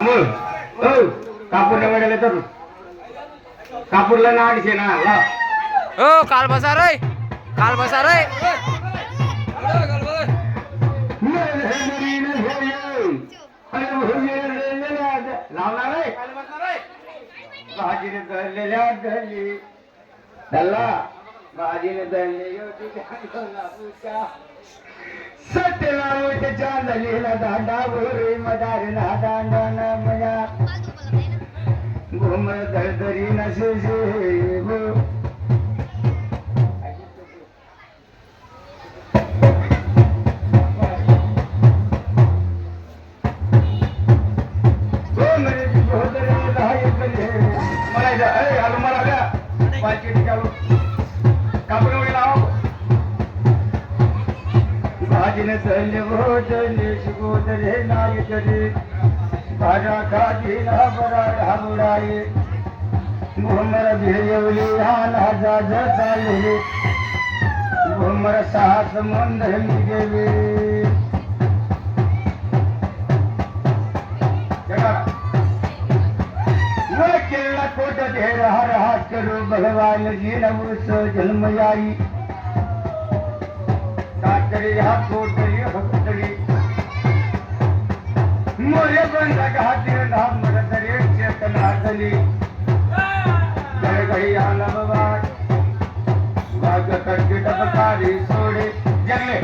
मूळ हो कापूरला वेळेला तर कापूरला ना अडीचशे ना हो. काल बसा रे. काल बसा रे. लावणार रे भाजीने दळलेल्या दळली दल्ला भाजीने दळली होती सत्यनारायण चांदलीला दांडा भोरे मदार ना दांडा ना मया घुमर दळदरी नसे गो भाजीने तळले भोजले शिगोदरे नाय जरे भाजा खाजी ना बरा ढाबुडाये घुमर भिरवली हा नाजा चालले घुमर साहस मंद गेले वो। केला कोट ढेर हर हाथ करो भगवान जी नवस जन्म आई मोरे बंद घाती नाम मरतरी चेतना झाली जय गई आनव वाट भाग करके टपकारी सोडे जगले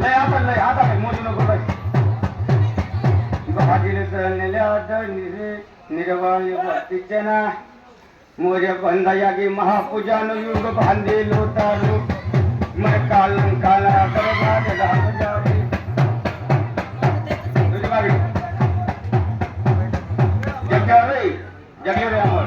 लय आता लय आता लय मोजू नको बाई भाजीले तळलेल्या दळणीरे निर्वाळ भक्तीचना मोर्य बंधा यागी महापूजान जग्या रे